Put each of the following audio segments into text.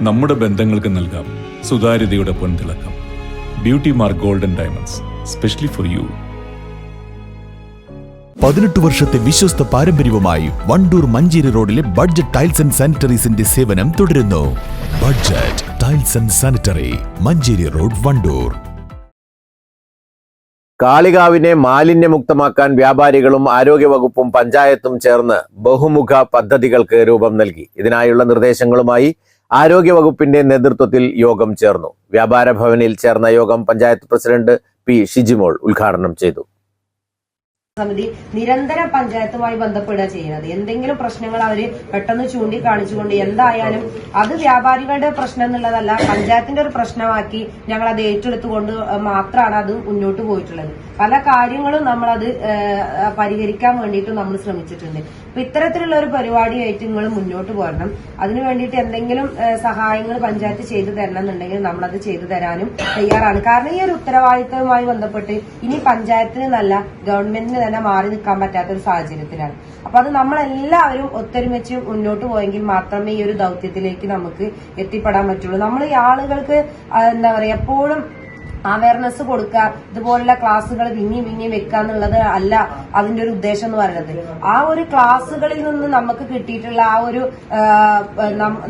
നമ്മുടെ ബന്ധങ്ങൾക്ക് നൽകാം സുതാര്യതയുടെ പൊൻതിളക്കം. Beauty mark golden diamonds specially for you പതിനെട്ട് വർഷത്തെ വിശ്വസ്ത പാരമ്പര്യവുമായി വണ്ടൂർ മഞ്ചേരി റോഡിലെ ബഡ്ജറ്റ് ടൈൽസ് ആൻഡ് സാനിറ്ററീസിന്റെ സേവനം തുടരുന്നു. Budget tiles and sanitary Manjeri road Wandoor. കാളികാവിനെ മാലിന്യമുക്തമാക്കാൻ വ്യാപാരികളും ആരോഗ്യവകുപ്പും പഞ്ചായത്തും ചേർന്ന് ബഹുമുഖ പദ്ധതികൾക്ക് രൂപം നൽകി. ഇതിനായുള്ള നിർദ്ദേശങ്ങളുമായി ആരോഗ്യവകുപ്പിന്റെ നേതൃത്വത്തിൽ യോഗം ചേർന്നു. വ്യാപാര ഭവനിൽ ചേർന്ന യോഗം പഞ്ചായത്ത് പ്രസിഡന്റ് പി ഷിജിമോൾ ഉദ്ഘാടനം ചെയ്തു. സമിതി നിരന്തരം പഞ്ചായത്തുമായി ബന്ധപ്പെടുക ചെയ്യുന്നത്. എന്തെങ്കിലും പ്രശ്നങ്ങൾ അവർ പെട്ടെന്ന് ചൂണ്ടിക്കാണിച്ചുകൊണ്ട് എന്തായാലും അത് വ്യാപാരികളുടെ പ്രശ്നം എന്നുള്ളതല്ല പഞ്ചായത്തിന്റെ ഒരു പ്രശ്നമാക്കി ഞങ്ങൾ അത് ഏറ്റെടുത്തുകൊണ്ട് മാത്രമാണ് അത് മുന്നോട്ട് പോയിട്ടുള്ളത്. പല കാര്യങ്ങളും നമ്മളത് പരിഹരിക്കാൻ വേണ്ടിയിട്ട് നമ്മൾ ശ്രമിച്ചിട്ടുണ്ട്. അപ്പൊ ഇത്തരത്തിലുള്ള ഒരു പരിപാടിയായിട്ട് നിങ്ങൾ മുന്നോട്ട് പോരണം. അതിനു വേണ്ടിയിട്ട് എന്തെങ്കിലും സഹായങ്ങൾ പഞ്ചായത്ത് ചെയ്തു തരണം എന്നുണ്ടെങ്കിൽ നമ്മളത് ചെയ്തു തരാനും തയ്യാറാണ്. കാരണം ഈ ഒരു ഉത്തരവാദിത്തവുമായി ബന്ധപ്പെട്ട് ഇനി പഞ്ചായത്തിന് നല്ല ഗവൺമെന്റിന് തന്നെ മാറി നിൽക്കാൻ പറ്റാത്ത ഒരു സാഹചര്യത്തിലാണ്. അപ്പൊ അത് നമ്മളെല്ലാവരും ഒത്തൊരുമിച്ച് മുന്നോട്ട് പോയെങ്കിൽ മാത്രമേ ഈ ഒരു ദൗത്യത്തിലേക്ക് നമുക്ക് എത്തിപ്പെടാൻ പറ്റുള്ളൂ. നമ്മൾ ഈ ആളുകൾക്ക് എന്താ പറയാ എപ്പോഴും അവയർനെസ് കൊടുക്കുക. ഇതുപോലുള്ള ക്ലാസ്സുകൾ വിങ്ങി വിങ്ങി വെക്കുക എന്നുള്ളത് അല്ല അതിന്റെ ഒരു ഉദ്ദേശം എന്ന് പറയുന്നത്. ആ ഒരു ക്ലാസ്സുകളിൽ നിന്ന് നമുക്ക് കിട്ടിയിട്ടുള്ള ആ ഒരു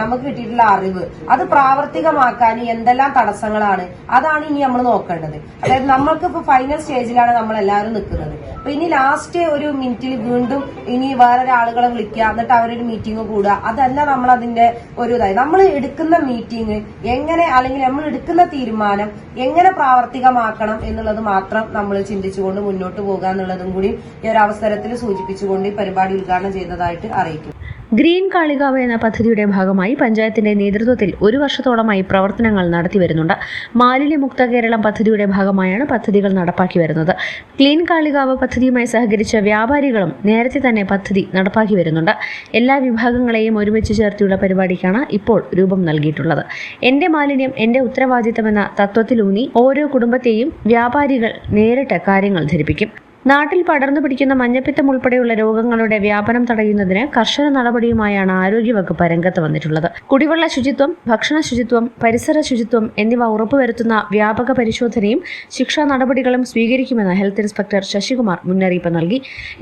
നമുക്ക് കിട്ടിയിട്ടുള്ള അറിവ് അത് പ്രാവർത്തികമാക്കാൻ എന്തെല്ലാം തടസ്സങ്ങളാണ് അതാണ് ഇനി നമ്മൾ നോക്കേണ്ടത്. അതായത് നമ്മൾക്ക് ഇപ്പൊ ഫൈനൽ സ്റ്റേജിലാണ് നമ്മൾ എല്ലാവരും നിൽക്കുന്നത്. അപ്പൊ ഇനി ലാസ്റ്റ് ഒരു മിനിറ്റിൽ വീണ്ടും ഇനി വേറൊരാളുകളെ വിളിക്കുക എന്നിട്ട് അവരൊരു മീറ്റിംഗ് കൂടുക അതല്ല നമ്മൾ അതിന്റെ ഒരു ഇതായി. നമ്മൾ എടുക്കുന്ന മീറ്റിംഗ് എങ്ങനെ അല്ലെങ്കിൽ നമ്മൾ എടുക്കുന്ന തീരുമാനം എങ്ങനെ പ്രാവർത്തികമാക്കണം എന്നുള്ളത് മാത്രം നമ്മൾ ചിന്തിച്ചുകൊണ്ട് മുന്നോട്ട് പോകുക എന്നുള്ളതും കൂടി ഈ ഒരു അവസരത്തിൽ സൂചിപ്പിച്ചുകൊണ്ട് ഈ പരിപാടി ഉദ്ഘാടനം ചെയ്തതായിട്ട് അറിയിക്കും ഗ്രീൻ കാളികാവ് എന്ന പദ്ധതിയുടെ ഭാഗമായി പഞ്ചായത്തിന്റെ നേതൃത്വത്തിൽ ഒരു വർഷത്തോളമായി പ്രവർത്തനങ്ങൾ നടത്തി വരുന്നുണ്ട്. മാലിന്യമുക്ത കേരളം പദ്ധതിയുടെ ഭാഗമായാണ് പദ്ധതികൾ നടപ്പാക്കി വരുന്നത്. ക്ലീൻ കാളികാവ് പദ്ധതിയുമായി സഹകരിച്ച വ്യാപാരികളും നേരത്തെ തന്നെ പദ്ധതി നടപ്പാക്കി വരുന്നുണ്ട്. എല്ലാ വിഭാഗങ്ങളെയും ഒരുമിച്ച് ചേർത്തിയുള്ള പരിപാടിക്കാണ് ഇപ്പോൾ രൂപം നൽകിയിട്ടുള്ളത്. എന്റെ മാലിന്യം എന്റെ ഉത്തരവാദിത്തമെന്ന തത്വത്തിലൂന്നി ഓരോ കുടുംബത്തെയും വ്യാപാരികൾ നേരിട്ട് കാര്യങ്ങൾ ധരിപ്പിക്കും. നാട്ടിൽ പടർന്നു പിടിക്കുന്ന മഞ്ഞപ്പിത്തം ഉൾപ്പെടെയുള്ള രോഗങ്ങളുടെ വ്യാപനം തടയുന്നതിന് കർശന നടപടിയുമായാണ് ആരോഗ്യവകുപ്പ് രംഗത്ത് വന്നിട്ടുള്ളത്. കുടിവെള്ള ശുചിത്വം ഭക്ഷണ ശുചിത്വം പരിസര ശുചിത്വം എന്നിവ ഉറപ്പുവരുത്തുന്ന വ്യാപക പരിശോധനയും ശിക്ഷാ നടപടികളും സ്വീകരിക്കുമെന്ന് ഹെൽത്ത് ഇൻസ്പെക്ടർ ശശികുമാർ മുന്നറിയിപ്പ് നൽകി.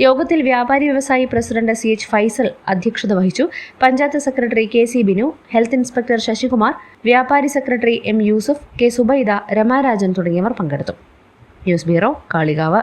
യോഗത്തിൽ വ്യാപാരി വ്യവസായി പ്രസിഡന്റ് സി എച്ച് ഫൈസൽ അധ്യക്ഷത വഹിച്ചു. Panchayat secretary K C Binu health inspector Sasikumar വ്യാപാരി secretary M Yusuf K Subaida Ramarajan തുടങ്ങിയവർ പങ്കെടുത്തു. News bureau Kalikavu.